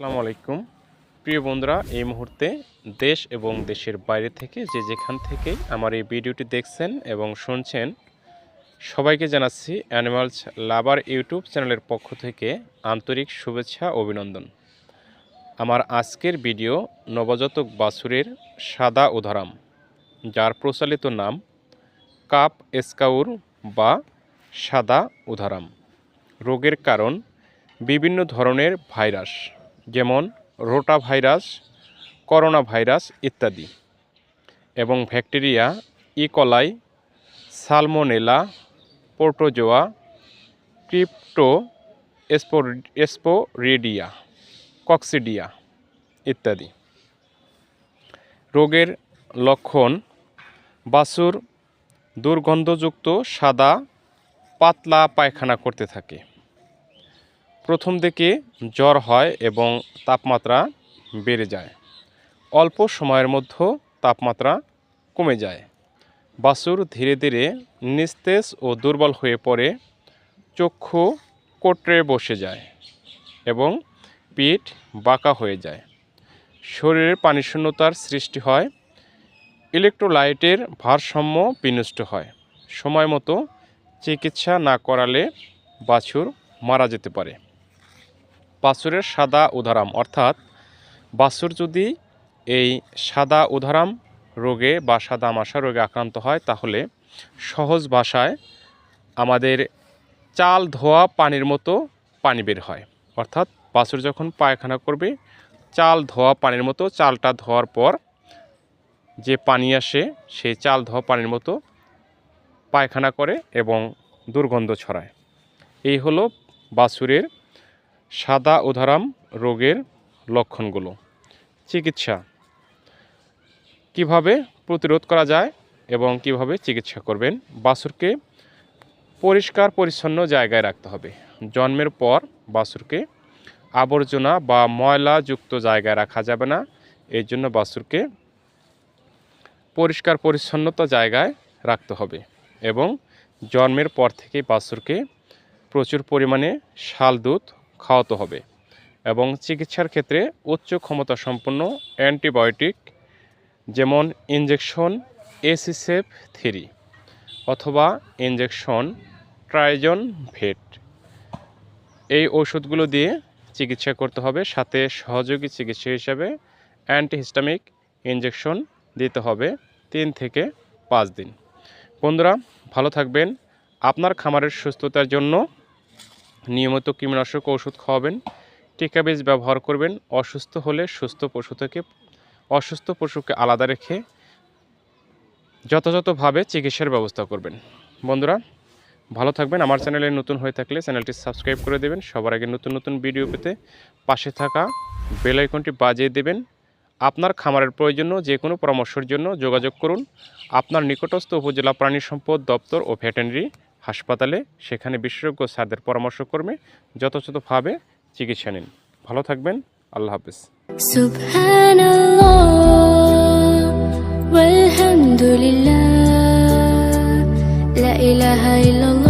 আসসালামু আলাইকুম। প্রিয় বন্ধুরা, এই মুহূর্তে দেশ এবং দেশের বাইরে থেকে যে যেখান থেকে আমার এই ভিডিওটি দেখছেন এবং শুনছেন, সবাইকে জানাচ্ছি অ্যানিমালস লাভার ইউটিউব চ্যানেলের পক্ষ থেকে আন্তরিক শুভেচ্ছা, অভিনন্দন। আমার আজকের ভিডিও নবজাতক বাছুরের সাদা উদাহরণ, যার প্রচলিত নাম কাপ এসকাউর বা সাদা উদাহরণ। রোগের কারণ বিভিন্ন ধরনের ভাইরাস। যেমন রোটা ভাইরাস করোনা ভাইরাস ইত্যাদি এবং bacteria E coli salmonella protozoa cryptosporidia coccidia ইত্যাদি। রোগের লক্ষণ বাছুর, দুর্গন্ধযুক্ত, সাদা, পাতলা পায়খানা করতে থাকে। প্রথম দিকে জ্বর হয় এবং তাপমাত্রা বেড়ে যায়। অল্প সময়ের মধ্যে তাপমাত্রা কমে যায়। বাছুর ধীরে ধীরে নিস্তেজ ও দুর্বল হয়ে পড়ে, চক্ষু কোটরে বসে যায় এবং পিঠ বাঁকা হয়ে যায়। শরীরের পানিশূন্যতার সৃষ্টি হয়, ইলেকট্রোলাইটের ভারসাম্য বিনষ্ট হয়। সময় মতো চিকিৎসা না করালে বাছুর মারা যেতে পারে। বাছুরের সাদা উদারাম অর্থাৎ বাছুর যদি এই সাদা উদারাম রোগে বা সাদা মাসা রোগে আক্রান্ত হয়, তাহলে সহজ ভাষায় আমাদের চাল ধোয়া পানির মতো পানি বের হয়। অর্থাৎ বাছুর যখন পায়খানা করবে, চাল ধোয়া পানির মতো, চালটা ধোয়ার পর যে পানি আসে সেই চাল ধোয়া পানির মতো পায়খানা করে এবং দুর্গন্ধ ছড়ায়। এই হলো বাছুরের সাদা উদারাম রোগের লক্ষণগুলো। চিকিৎসা। কীভাবে প্রতিরোধ করা যায় এবং কীভাবে চিকিৎসা করবেন? বাছুরকে পরিষ্কার, পরিচ্ছন্ন জায়গায় রাখতে হবে। জন্মের পর বাছুরকে আবর্জনা বা ময়লাযুক্ত জায়গায় রাখা যাবে না। এই জন্য বাছুরকে পরিষ্কার, পরিচ্ছন্নতা জায়গায় রাখতে হবে এবং জন্মের পর থেকে বাছুরকে প্রচুর পরিমাণে শাল দুধ খাওয়াতে হবে এবং চিকিৎসার ক্ষেত্রে উচ্চ ক্ষমতা সম্পন্ন অ্যান্টিবায়োটিক যেমন ইনজেকশন এসিসেফ থ্রি অথবা ইনজেকশন ট্রাইজন ভেট। এই ওষুধগুলো দিয়ে চিকিৎসা করতে হবে, সাথে সহযোগী চিকিৎসা হিসাবে অ্যান্টিহিস্টামিক ইনজেকশন দিতে হবে তিন থেকে পাঁচ দিন। বন্ধুরা, ভালো থাকবেন। আপনার খামারের সুস্থতার জন্য নিয়মিত কীটনাশক ওষুধ খাওয়াবেন, টিকা বীজ ব্যবহার করবেন, অসুস্থ হলে সুস্থ পশু থেকে অসুস্থ পশুকে আলাদা রেখে যথাযথভাবে চিকিৎসার ব্যবস্থা করবেন। বন্ধুরা, ভালো থাকবেন। আমার চ্যানেলে নতুন হয়ে থাকলে চ্যানেলটি সাবস্ক্রাইব করে দেবেন। সবার আগে নতুন নতুন ভিডিও পেতে পাশে থাকা বেল আইকনটি বাজিয়ে দেবেন। আপনার খামারের প্রয়োজনীয় যে কোনো পরামর্শের জন্য যোগাযোগ করুন। আপনার নিকটস্থ উপজেলা প্রাণী সম্পদ দপ্তর ও ভেটেরিনারি হাসপাতালে সেখানে বিশেষজ্ঞ স্যারদের পরামর্শ কর্মে যথাযথভাবে চিকিৎসা নিন। ভালো থাকবেন। আল্লাহ হাফিজ। والحمد لله লা